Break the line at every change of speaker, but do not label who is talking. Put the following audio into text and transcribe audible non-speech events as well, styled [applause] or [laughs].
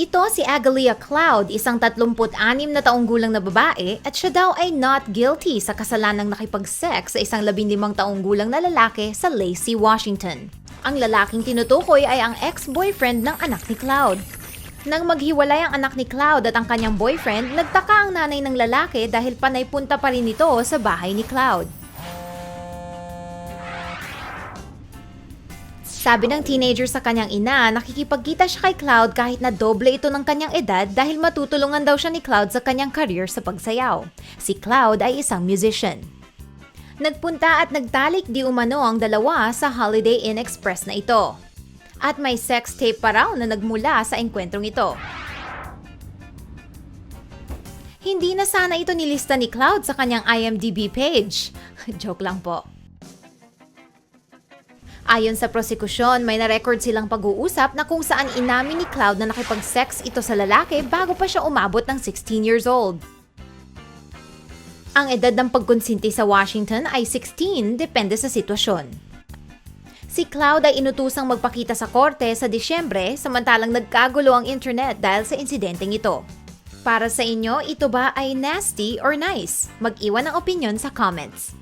Ito si Agalia Cloud, isang 36 na taong gulang na babae at siya daw ay not guilty sa kasalanang nakipag-sex sa isang 15 taong gulang na lalaki sa Lacey, Washington. Ang lalaking tinutukoy ay ang ex-boyfriend ng anak ni Cloud. Nang maghiwalay ang anak ni Cloud at ang kanyang boyfriend, nagtaka ang nanay ng lalaki dahil panay punta pa rin ito sa bahay ni Cloud. Sabi ng teenager sa kanyang ina, nakikipagkita siya kay Cloud kahit na doble ito ng kanyang edad dahil matutulungan daw siya ni Cloud sa kanyang career sa pagsayaw. Si Cloud ay isang musician. Nagpunta at nagtalik di umano ang dalawa sa Holiday Inn Express na ito. At may sex tape pa raw na nagmula sa engkwentrong ito. Hindi na sana ito nilista ni Cloud sa kanyang IMDb page. [laughs] Joke lang po. Ayon sa prosekusyon, may na-record silang pag-uusap na kung saan inamin ni Cloud na nakipag-sex ito sa lalaki bago pa siya umabot ng 16 years old. Ang edad ng pagkonsinti sa Washington ay 16, depende sa sitwasyon. Si Cloud ay inutusang magpakita sa korte sa Disyembre samantalang nagkagulo ang internet dahil sa insidenteng ito. Para sa inyo, ito ba ay nasty or nice? Mag-iwan ng opinion sa comments.